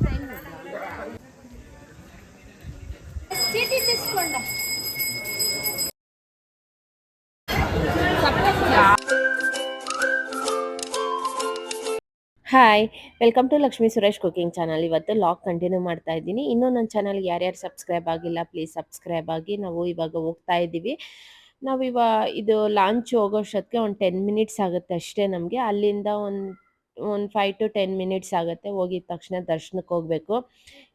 Hi welcome to Lakshmi Suresh cooking channel ಇವತ್ತು log continue ಮಾಡ್ತಾ ಇದ್ದೀನಿ. ಇನ್ನೂ ನನ್ನ ಚಾನಲ್ಗೆ ಯಾರ್ಯಾರು ಸಬ್ಸ್ಕ್ರೈಬ್ ಆಗಿಲ್ಲ ಪ್ಲೀಸ್ ಸಬ್ಸ್ಕ್ರೈಬ್ ಆಗಿ. ನಾವು ಇವಾಗ ಹೋಗ್ತಾ ಇದ್ದೀವಿ. ನಾವು ಇವಾಗ ಇದು ಲಾಂಚ್ ಹೋಗೋಷ್ಟೊತ್ತಿಗೆ ಒಂದು ಟೆನ್ ಮಿನಿಟ್ಸ್ ಆಗುತ್ತೆ ಅಷ್ಟೇ ನಮಗೆ. ಅಲ್ಲಿಂದ ಒಂದು ಒಂದು ಫೈವ್ ಟು ಟೆನ್ ಮಿನಿಟ್ಸ್ ಆಗುತ್ತೆ, ಹೋಗಿದ ತಕ್ಷಣ ದರ್ಶನಕ್ಕೆ ಹೋಗಬೇಕು.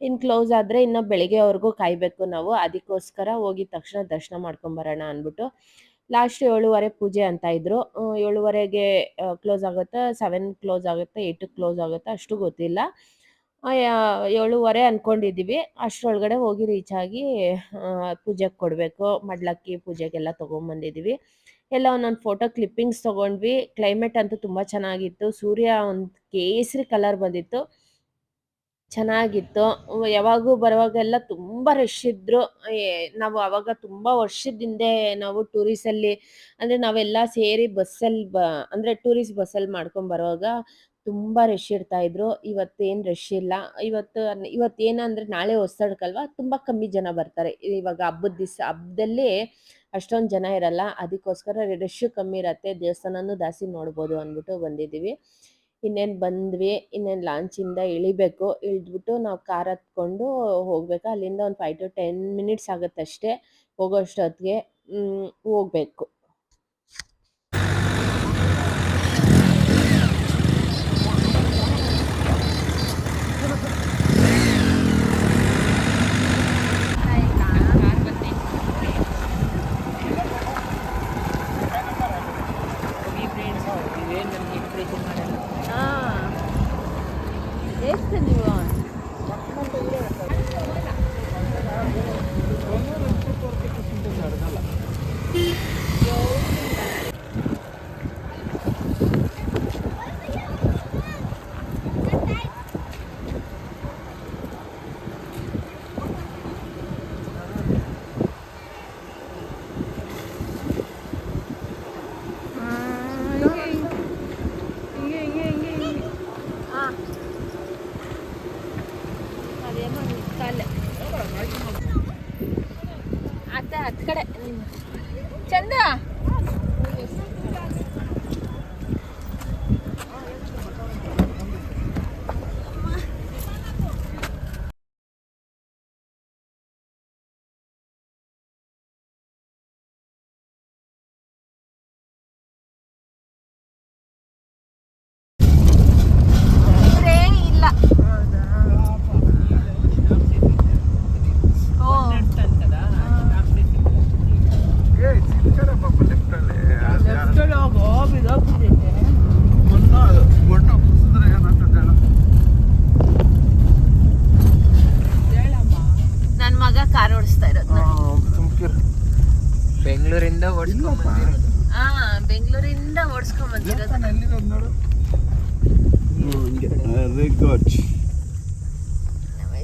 ಇನ್ನು ಕ್ಲೋಸ್ ಆದರೆ ಇನ್ನು ಬೆಳಗ್ಗೆವರೆಗೂ ಕಾಯಬೇಕು ನಾವು, ಅದಕ್ಕೋಸ್ಕರ ಹೋಗಿದ ತಕ್ಷಣ ದರ್ಶನ ಮಾಡ್ಕೊಂಬರೋಣ ಅಂದ್ಬಿಟ್ಟು. ಲಾಸ್ಟ್ ಏಳುವರೆ ಪೂಜೆ ಅಂತ ಇದ್ರು. ಏಳುವರೆಗೆ ಕ್ಲೋಸ್ ಆಗುತ್ತೆ ಸೆವೆನ್ ಕ್ಲೋಸ್ ಆಗುತ್ತೆ ಏಯ್ಟ್ ಕ್ಲೋಸ್ ಆಗುತ್ತೆ, ಅಷ್ಟು ಗೊತ್ತಿಲ್ಲ. ಏಳುವರೆ ಅಂದ್ಕೊಂಡಿದ್ದೀವಿ ಅಷ್ಟರೊಳಗಡೆ ಹೋಗಿ ರೀಚ್ ಆಗಿ ಪೂಜೆಗೆ ಕೊಡಬೇಕು. ಮಡ್ಲಕ್ಕಿ ಪೂಜೆಗೆಲ್ಲ ತೊಗೊಂಬಂದಿದ್ದೀವಿ ಎಲ್ಲ ಒಂದೊಂದು ಫೋಟೋ ಕ್ಲಿಪ್ಪಿಂಗ್ಸ್ ತೊಗೊಂಡ್ವಿ. ಕ್ಲೈಮೇಟ್ ಅಂತೂ ತುಂಬ ಚೆನ್ನಾಗಿತ್ತು. ಸೂರ್ಯ ಒಂದು ಕೇಸರಿ ಕಲರ್ ಬಂದಿತ್ತು. ಚೆನ್ನಾಗಿತ್ತು. ಯಾವಾಗೂ ಬರುವಾಗೆಲ್ಲ ತುಂಬ ರಶ್ ಇದ್ದರು ನಾವು ಅವಾಗ ತುಂಬ ವರ್ಷದ ಹಿಂದೆ ನಾವು ಟೂರಿಸಲ್ಲಿ ಅಂದರೆ ನಾವೆಲ್ಲ ಸೇರಿ ಬಸ್ಸಲ್ಲಿ ಬ, ಅಂದರೆ ಟೂರಿಸ್ಟ್ ಬಸ್ಸಲ್ಲಿ ಮಾಡ್ಕೊಂಡು ಬರುವಾಗ ತುಂಬ ರಶ್ ಇರ್ತಾ ಇದ್ರು. ಇವತ್ತೇನು ರಶ್ ಇಲ್ಲ. ಇವತ್ತು ಇವತ್ತು ಇವತ್ತೇನಂದ್ರೆ ನಾಳೆ ಹೊಸಡ್ಕಲ್ವ? ತುಂಬ ಕಮ್ಮಿ ಜನ ಬರ್ತಾರೆ. ಇವಾಗ ಹಬ್ಬದ ದಿವಸ, ಹಬ್ಬದಲ್ಲಿ ಅಷ್ಟೊಂದು ಜನ ಇರಲ್ಲ. ಅದಕ್ಕೋಸ್ಕರ ರಶ್ ಕಮ್ಮಿ ಇರತ್ತೆ. ದೇವಸ್ಥಾನನೂ ಜಾಸ್ತಿ ನೋಡ್ಬೋದು ಅಂದ್ಬಿಟ್ಟು ಬಂದಿದ್ದೀವಿ. ಇನ್ನೇನು ಬಂದ್ವಿ, ಇನ್ನೇನು ಲಾಂಚಿಂದ ಇಳಿಬೇಕು. ಇಳಿದ್ಬಿಟ್ಟು ನಾವು ಕಾರ್ ಹತ್ಕೊಂಡು ಹೋಗ್ಬೇಕು? ಅಲ್ಲಿಂದ ಒಂದು ಫೈವ್ ಟು ಟೆನ್ ಮಿನಿಟ್ಸ್ ಆಗುತ್ತೆ ಅಷ್ಟೇ ಹೋಗೋಷ್ಟೊತ್ತಿಗೆ ಹೋಗ್ಬೇಕು.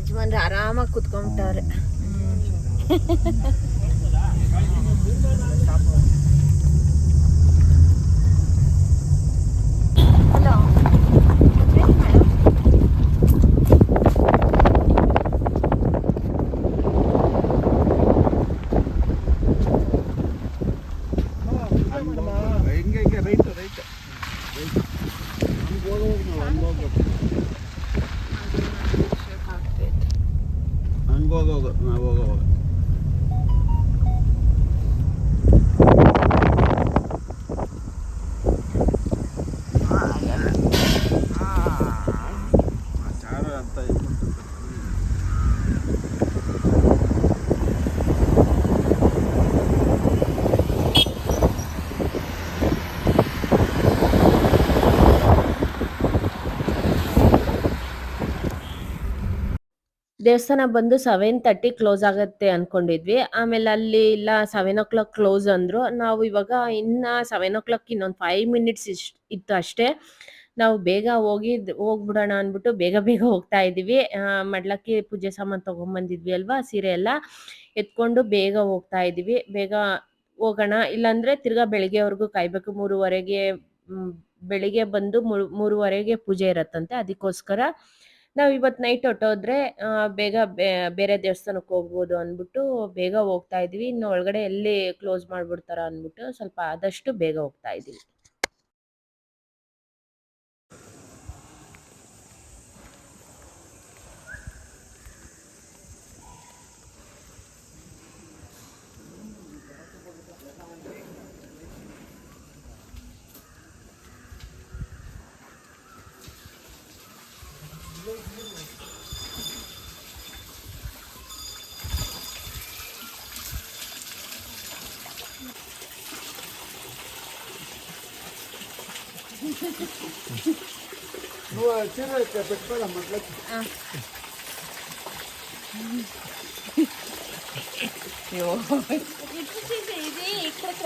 ಯಜಮಾನ್ರು ಆರಾಮಾಗಿ ಕುತ್ಕೊಂಬಿಟ್ಟವ್ರೆ ಹಲೋ ದೇವಸ್ಥಾನ ಬಂದು ಸೆವೆನ್ ತರ್ಟಿ ಕ್ಲೋಸ್ ಆಗುತ್ತೆ ಅನ್ಕೊಂಡಿದ್ವಿ. ಆಮೇಲೆ ಅಲ್ಲಿ ಇಲ್ಲ ಸೆವೆನ್ ಓ ಕ್ಲಾಕ್ ಕ್ಲೋಸ್ ಅಂದ್ರು. ನಾವು ಇವಾಗ ಇನ್ನ ಸೆವೆನ್ ಓ ಕ್ಲಾಕ್ ಇನ್ನೊಂದು ಫೈವ್ ಮಿನಿಟ್ಸ್ ಇಷ್ಟು ಇತ್ತು ಅಷ್ಟೇ. ನಾವು ಬೇಗ ಹೋಗಿ ಹೋಗ್ಬಿಡೋಣ ಅಂದ್ಬಿಟ್ಟು ಬೇಗ ಬೇಗ ಹೋಗ್ತಾ ಇದ್ದೀವಿ. ಮಡ್ಲಕ್ಕಿ ಪೂಜೆ ಸಾಮಾನು ತೊಗೊಂಬಂದಿದ್ವಿ ಅಲ್ವಾ, ಸೀರೆ ಎಲ್ಲ. ಎತ್ಕೊಂಡು ಬೇಗ ಹೋಗ್ತಾ ಇದ್ದೀವಿ. ಬೇಗ ಹೋಗೋಣ. ಇಲ್ಲಾಂದ್ರೆ ತಿರ್ಗಾ ಬೆಳಿಗ್ಗೆವರೆಗೂ ಕಾಯ್ಬೇಕು. ಮೂರುವರೆಗೆ ಬೆಳಿಗ್ಗೆ ಬಂದು ಮೂರು ಮೂರುವರೆಗೆ ಪೂಜೆ ಇರತ್ತಂತೆ. ಅದಕ್ಕೋಸ್ಕರ ನಾವು ಇವತ್ತು ನೈಟ್ ಹೊಟ್ಟೋದ್ರೆ ಬೇಗ ಬೇರೆ ದೇವಸ್ಥಾನಕ್ಕೆ ಹೋಗ್ಬೋದು ಅಂದ್ಬಿಟ್ಟು ಬೇಗ ಹೋಗ್ತಾ ಇದೀವಿ. ಇನ್ನು ಒಳಗಡೆ ಎಲ್ಲಿ ಕ್ಲೋಸ್ ಮಾಡ್ಬಿಡ್ತಾರ ಅಂದ್ಬಿಟ್ಟು ಸ್ವಲ್ಪ ಆದಷ್ಟು ಬೇಗ ಹೋಗ್ತಾ ಇದೀವಿ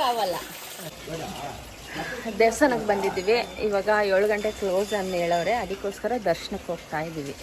ರಾವಲ್ಲ ದೇವಸ್ಥಾನಕ್ಕೆ ಬಂದಿದ್ದೀವಿ. ಇವಾಗ ಏಳು ಗಂಟೆ ಕ್ಲೋಸ್ ಅಂತ ಹೇಳೋರೆ ಅದಕ್ಕೋಸ್ಕರ ದರ್ಶನಕ್ಕೆ ಹೋಗ್ತಾ ಇದ್ದೀವಿ.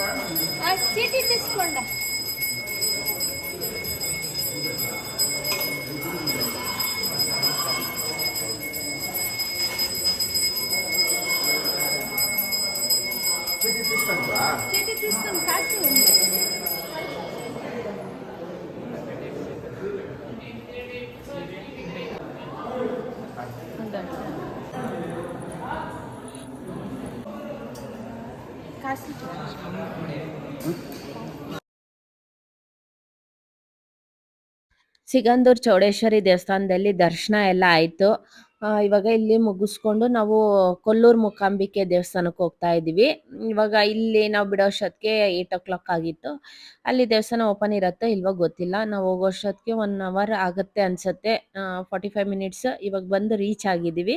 చీటీ తీసుకోండి. చీటీ తీసుకోండి చీటీ తీసుకోండి కాల్చండి ఉండండి ಸಿಗಂದೂರ್ ಚೌಡೇಶ್ವರಿ ದೇವಸ್ಥಾನದಲ್ಲಿ ದರ್ಶನ ಎಲ್ಲ ಆಯ್ತು. ಇವಾಗ ಇಲ್ಲಿ ಮುಗಿಸ್ಕೊಂಡು ನಾವು ಕೊಲ್ಲೂರು ಮೂಕಾಂಬಿಕೆ ದೇವಸ್ಥಾನಕ್ಕೆ ಹೋಗ್ತಾ ಇದ್ದೀವಿ. ಇವಾಗ ಇಲ್ಲಿ ನಾವು ಬಿಡೋಷ್ಟೊತ್ತಿಗೆ ಏಟ್ ಓ ಕ್ಲಾಕ್ ಆಗಿತ್ತು. ಅಲ್ಲಿ ದೇವಸ್ಥಾನ ಓಪನ್ ಇರತ್ತೋ ಇಲ್ವೋ ಗೊತ್ತಿಲ್ಲ. ನಾವು ಹೋಗೋಷ್ಟೊತ್ತಿಗೆ ಒನ್ ಅವರ್ ಆಗುತ್ತೆ ಅನ್ಸುತ್ತೆ. ಫಾರ್ಟಿ ಫೈವ್ ಮಿನಿಟ್ಸ್ ಇವಾಗ ಬಂದು ರೀಚ್ ಆಗಿದ್ದೀವಿ.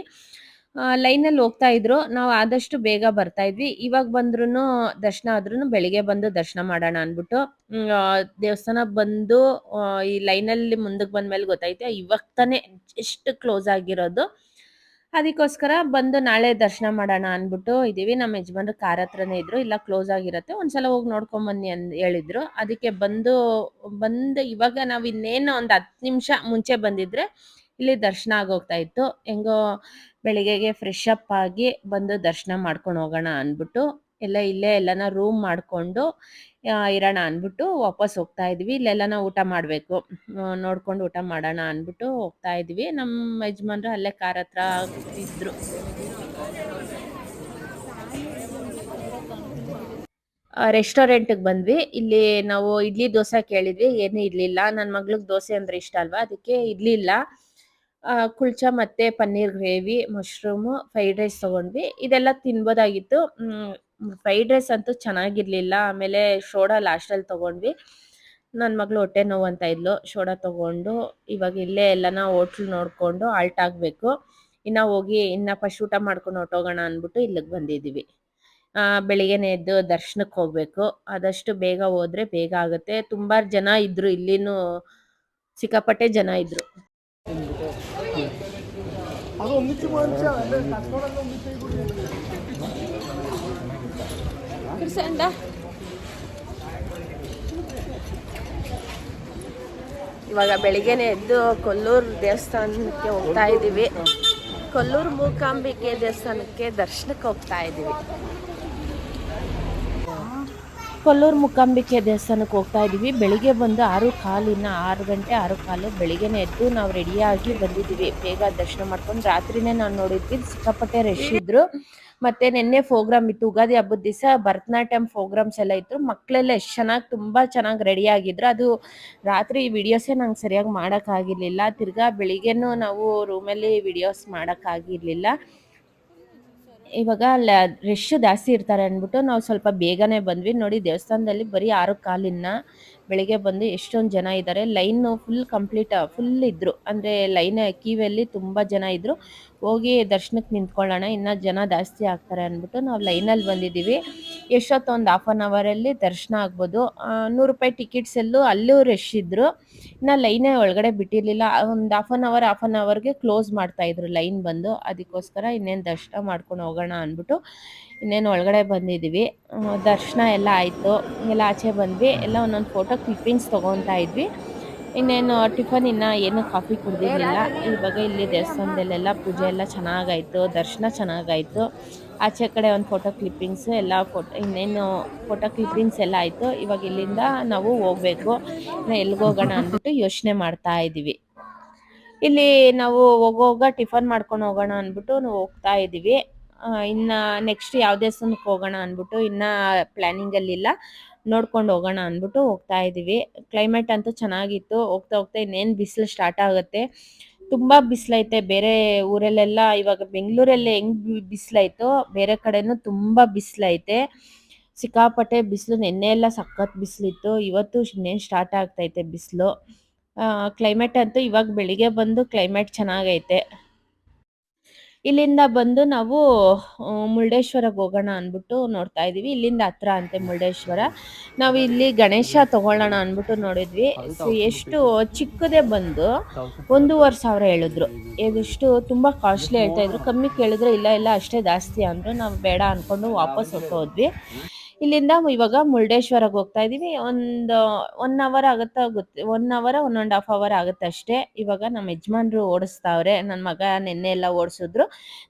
ಲೈನಲ್ಲಿ ಹೋಗ್ತಾ ಇದ್ರು. ನಾವು ಆದಷ್ಟು ಬೇಗ ಬರ್ತಾ ಇದ್ವಿ. ಇವಾಗ ಬಂದ್ರು ದರ್ಶನ ಆದ್ರೂ ಬೆಳಿಗ್ಗೆ ಬಂದು ದರ್ಶನ ಮಾಡೋಣ ಅಂದ್ಬಿಟ್ಟು ದೇವಸ್ಥಾನ ಬಂದು ಈ ಈ ಲೈನಲ್ಲಿ ಮುಂದಕ್ಕೆ ಬಂದ್ಮೇಲೆ ಗೊತ್ತಾಯ್ತು, ಇವಾಗ ತಾನೇ ಎಷ್ಟು ಕ್ಲೋಸ್ ಆಗಿರೋದು. ಅದಕ್ಕೋಸ್ಕರ ಬಂದು ನಾಳೆ ದರ್ಶನ ಮಾಡೋಣ ಅಂದ್ಬಿಟ್ಟು ಇದೀವಿ ನಮ್ಮ ಯಜಮಾನ್ರು ಕಾರ್ ಹತ್ರನೇ ಇದ್ರು. ಇಲ್ಲ ಕ್ಲೋಸ್ ಆಗಿರತ್ತೆ. ಒಂದ್ಸಲ ಹೋಗಿ ನೋಡ್ಕೊಂಡ್ ಬನ್ನಿ ಅಂದ್ ಹೇಳಿದ್ರು. ಅದಕ್ಕೆ ಬಂದು ಬಂದು ಇವಾಗ ನಾವು ಇನ್ನೇನು ಒಂದು ಹತ್ತು ನಿಮಿಷ ಮುಂಚೆ ಬಂದಿದ್ರೆ ಇಲ್ಲಿ ದರ್ಶನ ಆಗೋಗ್ತಾ ಇತ್ತು. ಹೆಂಗೋ ಬೆಳಿಗ್ಗೆಗೆ ಫ್ರೆಶ್ ಅಪ್ ಆಗಿ ಬಂದು ದರ್ಶನ ಮಾಡ್ಕೊಂಡು ಹೋಗೋಣ ಅಂದ್ಬಿಟ್ಟು ಎಲ್ಲ ಇಲ್ಲೇ ಎಲ್ಲನ ರೂಮ್ ಮಾಡಿಕೊಂಡು ಇರೋಣ ಅಂದ್ಬಿಟ್ಟು ವಾಪಸ್ ಹೋಗ್ತಾ ಇದ್ವಿ. ಇಲ್ಲೆಲ್ಲನ ಊಟ ಮಾಡಬೇಕು. ನೋಡ್ಕೊಂಡು ಊಟ ಮಾಡೋಣ ಅಂದ್ಬಿಟ್ಟು ಹೋಗ್ತಾ ಇದ್ವಿ. ನಮ್ಮ ಯಜಮಾನ್ರು ಅಲ್ಲೇ ಕಾರ್ ಹತ್ರ ಇದ್ರು. ರೆಸ್ಟೋರೆಂಟ್ಗೆ ಬಂದ್ವಿ. ಇಲ್ಲಿ ನಾವು ಇಡ್ಲಿ ದೋಸೆ ಕೇಳಿದ್ವಿ. ಏನು ಇರ್ಲಿಲ್ಲ. ನನ್ನ ಮಗ್ಳಿಗೆ ದೋಸೆ ಅಂದ್ರೆ ಇಷ್ಟ ಅಲ್ವಾ? ಅದಕ್ಕೆ ಇರ್ಲಿಲ್ಲ. ಕುಲ್ಚಾ ಮತ್ತೆ paneer gravy, mushroom fried rice ತಗೊಂಡ್ವಿ. ಇದೆಲ್ಲ ತಿನ್ಬೋದಾಗಿತ್ತು. ಫ್ರೈಡ್ ರೈಸ್ ಅಂತೂ ಚೆನ್ನಾಗಿರ್ಲಿಲ್ಲ. ಆಮೇಲೆ ಶೋಡಾ ಲಾಸ್ಟಲ್ಲಿ ತಗೊಂಡ್ವಿ. ನನ್ನ ಮಗಳು ಹೊಟ್ಟೆ ನೋವು ಅಂತ ಇದ್ಲು. ಶೋಡಾ ತಗೊಂಡು ಇವಾಗ ಇಲ್ಲೇ ಎಲ್ಲನ ಹೋಟ್ಲ್ ನೋಡ್ಕೊಂಡು ಆಲ್ಟ್ ಆಗಬೇಕು. ಇನ್ನು ಹೋಗಿ ಇನ್ನು ಫಸ್ಟ್ ಊಟ ಮಾಡ್ಕೊಂಡು ಹೊಟ್ಟೋಗೋಣ ಅಂದ್ಬಿಟ್ಟು ಇಲ್ಲಿಗೆ ಬಂದಿದ್ದೀವಿ ಬೆಳಿಗ್ಗೆನೆ ಎದ್ದು ದರ್ಶನಕ್ಕೆ ಹೋಗ್ಬೇಕು. ಆದಷ್ಟು ಬೇಗ ಹೋದ್ರೆ ಬೇಗ ಆಗುತ್ತೆ. ತುಂಬಾ ಜನ ಇದ್ರು ಇಲ್ಲಿನೂ. ಸಿಕ್ಕಾಪಟ್ಟೆ ಜನ ಇದ್ರು. ಒಂದಿತ್ತು ಇವಾಗ ಬೆಳಿಗ್ಗೆನೆ ಎದ್ದು ಕೊಲ್ಲೂರು ದೇವಸ್ಥಾನಕ್ಕೆ ಹೋಗ್ತಾ ಇದ್ದೀವಿ. ಕೊಲ್ಲೂರು ಮೂಕಾಂಬಿಕೆ ದೇವಸ್ಥಾನಕ್ಕೆ ದರ್ಶನಕ್ಕೆ ಹೋಗ್ತಾ ಇದ್ದೀವಿ. ಕೊಲ್ಲೂರು ಮುಕಾಂಬಿಕೆ ದೇವಸ್ಥಾನಕ್ಕೆ ಹೋಗ್ತಾ ಇದ್ದೀವಿ. ಬೆಳಿಗ್ಗೆ ಬಂದು ಆರು ಕಾಲಿನ ಆರು ಗಂಟೆ ಆರು ಕಾಲು ಬೆಳಿಗ್ಗೆನೆ ಎದ್ದು ನಾವು ರೆಡಿಯಾಗಿ ಬಂದಿದ್ದೀವಿ. ಬೇಗ ದರ್ಶನ ಮಾಡ್ಕೊಂಡು ರಾತ್ರಿನೇ ನಾವು ನೋಡಿದ್ವಿ. ಸಿಕ್ಕಾಪಟ್ಟೆ ರಶ್ ಇದ್ರು. ಮತ್ತೆ ನಿನ್ನೆ ಪ್ರೋಗ್ರಾಮ್ ಇತ್ತು. ಉಗಾದಿ ಹಬ್ಬದ ದಿವಸ ಭರತನಾಟ್ಯಂ ಪ್ರೋಗ್ರಾಮ್ಸ್ ಎಲ್ಲ ಇತ್ತು. ಮಕ್ಕಳೆಲ್ಲ ಎಷ್ಟು ಚೆನ್ನಾಗಿ, ತುಂಬ ಚೆನ್ನಾಗಿ ರೆಡಿ ಆಗಿದ್ರು. ಅದು ರಾತ್ರಿ ವಿಡಿಯೋಸೇ ನಂಗೆ ಸರಿಯಾಗಿ ಮಾಡೋಕ್ಕಾಗಿರ್ಲಿಲ್ಲ ತಿರ್ಗಾ ಬೆಳಿಗ್ಗೆನೂ ನಾವು ರೂಮಲ್ಲಿ ವಿಡಿಯೋಸ್ ಮಾಡೋಕ್ಕಾಗಿರ್ಲಿಲ್ಲ ಇವಾಗ ರಶ್ ಜಾಸ್ತಿ ಇರ್ತಾರೆ ಅಂದ್ಬಿಟ್ಟು ನಾವು ಸ್ವಲ್ಪ ಬೇಗನೆ ಬಂದ್ವಿ. ನೋಡಿ ದೇವಸ್ಥಾನದಲ್ಲಿ ಬರೀ ಆರು ಕಾಲಿನ ಬೆಳಿಗ್ಗೆ ಬಂದು ಎಷ್ಟೊಂದು ಜನ ಇದ್ದಾರೆ ಲೈನ್ ಫುಲ್ ಕಂಪ್ಲೀಟ್ ಫುಲ್ ಇದ್ರು. ಅಂದರೆ ಲೈನ್ ಕ್ಯೂವಲ್ಲಿ ತುಂಬ ಜನ ಇದ್ರು. ಹೋಗಿ ದರ್ಶನಕ್ಕೆ ನಿಂತ್ಕೊಳ್ಳೋಣ, ಇನ್ನು ಜನ ಜಾಸ್ತಿ ಆಗ್ತಾರೆ ಅಂದ್ಬಿಟ್ಟು ನಾವು ಲೈನಲ್ಲಿ ಬಂದಿದ್ದೀವಿ. ಎಷ್ಟೊತ್ತು ಒಂದು ಹಾಫ್ ಆನ್ ಅವರಲ್ಲಿ ದರ್ಶನ ಆಗ್ಬೋದು. ನೂರು ರೂಪಾಯಿ ಟಿಕೆಟ್ಸ್ ಎಲ್ಲೂ ಅಲ್ಲೂ ರಶ್ ಇದ್ರು. ಇನ್ನು ಲೈನೇ ಒಳಗಡೆ ಬಿಟ್ಟಿರ್ಲಿಲ್ಲ. ಒಂದು half an hour half an ಅವರ್ಗೆ ಕ್ಲೋಸ್ ಮಾಡ್ತಾ ಇದ್ರು ಲೈನ್ ಬಂದು. ಅದಕ್ಕೋಸ್ಕರ ಇನ್ನೇನು ದರ್ಶನ ಮಾಡ್ಕೊಂಡು ಹೋಗೋಣ ಅಂದ್ಬಿಟ್ಟು ಇನ್ನೇನು ಒಳಗಡೆ ಬಂದಿದ್ವಿ. ದರ್ಶನ ಎಲ್ಲ ಆಯಿತು. ಎಲ್ಲ ಆಚೆ ಬಂದ್ವಿ. ಎಲ್ಲ ಒಂದೊಂದು ಫೋಟೋ ಕ್ಲಿಪ್ಪಿಂಗ್ಸ್ ತೊಗೊತಾ ಇದ್ವಿ. ಇನ್ನೇನು, ಟಿಫನ್ ಇನ್ನ ಏನು ಕಾಫಿ ಕುಡ್ದಿರಲಿಲ್ಲ. ಇವಾಗ ಇಲ್ಲಿ ದೇವಸ್ಥಾನದಲ್ಲೆಲ್ಲ ಪೂಜೆ ಎಲ್ಲ ಚೆನ್ನಾಗಾಯ್ತು, ದರ್ಶನ ಚೆನ್ನಾಗಾಯ್ತು. ಆಚೆ ಕಡೆ ಒಂದು ಫೋಟೋ ಕ್ಲಿಪ್ಪಿಂಗ್ಸ್ ಎಲ್ಲ ಫೋಟೋ ಇನ್ನೇನು ಫೋಟೋ ಕ್ಲಿಪ್ಪಿಂಗ್ಸ್ ಎಲ್ಲ ಆಯಿತು. ಇವಾಗ ಇಲ್ಲಿಂದ ನಾವು ಹೋಗಬೇಕು. ಎಲ್ಲಿಗೆ ಹೋಗೋಣ ಅಂದ್ಬಿಟ್ಟು ಯೋಚನೆ ಮಾಡ್ತಾ ಇದ್ದೀವಿ ಇಲ್ಲಿ ನಾವು ಹೋಗೋಗ ಟಿಫನ್ ಮಾಡ್ಕೊಂಡು ಹೋಗೋಣ ಅಂದ್ಬಿಟ್ಟು ನಾವು ಹೋಗ್ತಾ ಇದ್ದೀವಿ ಇನ್ನ ನೆಕ್ಸ್ಟ್ ಯಾವ ದೇವಸ್ಥಾನಕ್ಕೆ ಹೋಗೋಣ ಅಂದ್ಬಿಟ್ಟು ಇನ್ನ ಇಲ್ಲ ನೋಡ್ಕೊಂಡು ಹೋಗೋಣ ಅಂದ್ಬಿಟ್ಟು ಹೋಗ್ತಾ ಇದ್ದೀವಿ. ಕ್ಲೈಮೇಟ್ ಅಂತೂ ಚೆನ್ನಾಗಿತ್ತು. ಹೋಗ್ತಾ ಹೋಗ್ತಾ ಇನ್ನೇನು ಬಿಸಿಲು ಸ್ಟಾರ್ಟ್ ಆಗುತ್ತೆ. ತುಂಬಾ ಬಿಸಿಲೈತೆ. ಬೇರೆ ಊರಲ್ಲೆಲ್ಲ ಇವಾಗ ಬೆಂಗಳೂರಲ್ಲಿ ಹೆಂಗ್ ಬಿಸಿಲೈತೋ ಬೇರೆ ಕಡೆನೂ ತುಂಬಾ ಬಿಸಿಲೈತೆ. ಸಿಕ್ಕಾಪಟ್ಟೆ ಬಿಸಿಲು, ನಿನ್ನೆ ಎಲ್ಲ ಸಖತ್ ಬಿಸಿಲಿತ್ತು. ಇವತ್ತು ಇನ್ನೇನು ಸ್ಟಾರ್ಟ್ ಆಗ್ತೈತೆ ಬಿಸಿಲು. ಕ್ಲೈಮೇಟ್ ಅಂತೂ ಇವಾಗ ಬೆಳಿಗ್ಗೆ ಬಂದು ಕ್ಲೈಮೇಟ್ ಚೆನ್ನಾಗೈತೆ. ಇಲ್ಲಿಂದ ಬಂದು ನಾವು ಮುರುಡೇಶ್ವರಕ್ಕೆ ಹೋಗೋಣ ಅಂದ್ಬಿಟ್ಟು ನೋಡ್ತಾ ಇದೀವಿ ಇಲ್ಲಿಂದ ಹತ್ರ ಅಂತೆ ಮುರುಡೇಶ್ವರ. ನಾವು ಇಲ್ಲಿ ಗಣೇಶ ತಗೊಳ್ಳೋಣ ಅಂದ್ಬಿಟ್ಟು ನೋಡಿದ್ವಿ. ಎಷ್ಟು ಚಿಕ್ಕದೇ ಬಂದು ಒಂದೂವರೆ ಸಾವಿರ ಹೇಳಿದ್ರು. ಇದಿಷ್ಟು ತುಂಬಾ ಕಾಸ್ಟ್ಲಿ ಹೇಳ್ತಾ ಇದ್ರು. ಕಮ್ಮಿ ಕೇಳಿದ್ರೆ ಇಲ್ಲ ಇಲ್ಲ, ಅಷ್ಟೇ ಜಾಸ್ತಿ ಅಂದ್ರು. ನಾವು ಬೇಡ ಅನ್ಕೊಂಡು ವಾಪಸ್ ಹೊಟ್ಟೋದ್ವಿ ಇಲ್ಲಿಂದ ಇವಾಗ ಮುರುಡೇಶ್ವರಕ್ಕೆ ಹೋಗ್ತಾ ಇದೀವಿ ಒಂದು ಒನ್ ಅವರ್ ಆಗುತ್ತಾ ಗೊತ್ತ one hour one and half hour ಆಗುತ್ತೆ ಅಷ್ಟೇ. ಇವಾಗ ನಮ್ಮ ಯಜಮಾನ್ರು ಓಡಿಸ್ತಾವ್ರೆ. ನನ್ನ ಮಗ ನಿನ್ನೆ ಎಲ್ಲ ಓಡಿಸಿದ್ರು.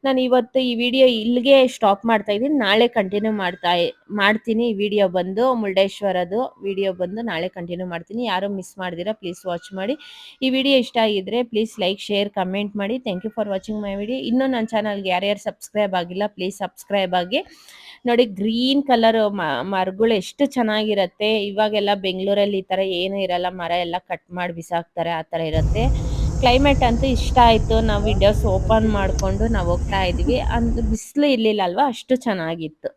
ನಾನು ಇವತ್ತು ಈ ವಿಡಿಯೋ ಇಲ್ಲಿಗೆ ಸ್ಟಾಪ್ ಮಾಡ್ತಾ ಇದ್ದೀನಿ. ನಾಳೆ ಕಂಟಿನ್ಯೂ ಮಾಡ್ತಾ ಮಾಡ್ತೀನಿ ವಿಡಿಯೋ ಬಂದು ಮುರುಡೇಶ್ವರದು ವಿಡಿಯೋ ಬಂದು ನಾಳೆ ಕಂಟಿನ್ಯೂ ಮಾಡ್ತೀನಿ. ಯಾರು ಮಿಸ್ ಮಾಡ್ದಿರಾ ಪ್ಲೀಸ್ ವಾಚ್ ಮಾಡಿ. ಈ ವಿಡಿಯೋ ಇಷ್ಟ ಆಗಿದ್ರೆ ಪ್ಲೀಸ್ ಲೈಕ್ ಶೇರ್ ಕಮೆಂಟ್ ಮಾಡಿ. Thank you for watching my video ಇನ್ನೂ ನನ್ನ ಚಾನಲ್ಗೆ ಯಾರ್ಯಾರು ಸಬ್ಸ್ಕ್ರೈಬ್ ಆಗಿಲ್ಲ ಪ್ಲೀಸ್ ಸಬ್ಸ್ಕ್ರೈಬ್ ಆಗಿ. ನೋಡಿ ಗ್ರೀನ್ ಕಲರ್ ಮರಗಳು ಎಷ್ಟು ಚೆನ್ನಾಗಿರತ್ತೆ. ಇವಾಗೆಲ್ಲ ಬೆಂಗಳೂರಲ್ಲಿ ಈ ಥರ ಏನು ಇರಲ್ಲ. ಮರ ಎಲ್ಲ ಕಟ್ ಮಾಡಿ ಬಿಸಾಕ್ತಾರೆ, ಆ ಥರ ಇರುತ್ತೆ. ಕ್ಲೈಮೇಟ್ ಅಂತೂ ಇಷ್ಟ ಆಯಿತು. ನಾವು ವಿಡಿಯೋಸ್ ಓಪನ್ ಮಾಡಿಕೊಂಡು ನಾವು ಹೋಗ್ತಾ ಇದ್ವಿ. ಅಂದ್ರೆ ಬಿಸಿಲು ಇರಲಿಲ್ಲ ಅಲ್ವಾ? ಅಷ್ಟು ಚೆನ್ನಾಗಿತ್ತು.